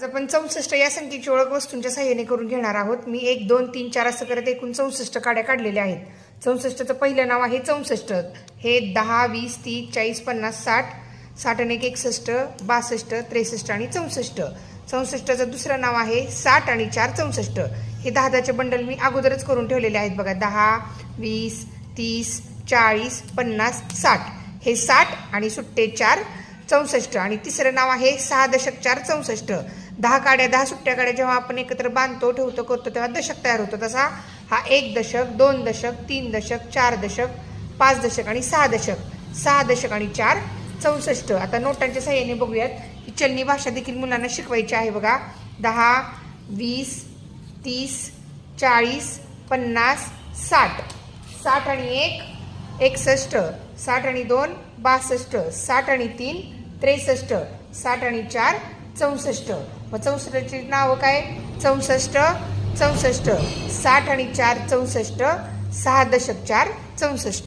आज आपण चौसष्ट या संख्येची ओळख वस्तूंच्या सहाय्याने करून घेणार आहोत. मी एक दोन तीन चार असं करत एकूण चौसष्ट काड्या काढलेल्या आहेत. चौसष्टचं पहिलं नाव आहे चौसष्ट. हे दहा वीस तीस चाळीस पन्नास साठ साठ आणि एक एकसष्ट बासष्ट त्रेसष्ट आणि चौसष्ट. चौसष्टचं दुसरं नाव आहे साठ आणि चार चौसष्ट. हे दहा दहाचे बंडल मी अगोदरच करून ठेवलेले आहेत बघा. दहा वीस तीस चाळीस पन्नास साठ. हे साठ आणि सुट्टे चार चौसष्ट आणि तिसरं नाव आहे सहा दशक चार चौसष्ट. दहा काड्या दहा सुट्ट्या काड्या जेव्हा आपण एकत्र बांधतो ठेवतो करतो तेव्हा दशक तयार होतो. तसा हा एक दशक दोन दशक तीन दशक चार दशक पाच दशक आणि सहा दशक. सहा दशक आणि चार चौसष्ट. आता नोटांच्या सहाय्याने बघूयात की चलनी भाषा देखील मुलांना शिकवायची आहे बघा. दहा वीस तीस चाळीस पन्नास साठ. साठ आणि एक एकसष्ट. साठ आणि दोन बासष्ट. साठ आणि तीन त्रेसष्ट साठ आणि चार चौसष्ट. मग चौसष्टची नावं काय? चौसष्ट चौसष्ट साठ आणि चार चौसष्ट सहा दशक चार चौसष्ट.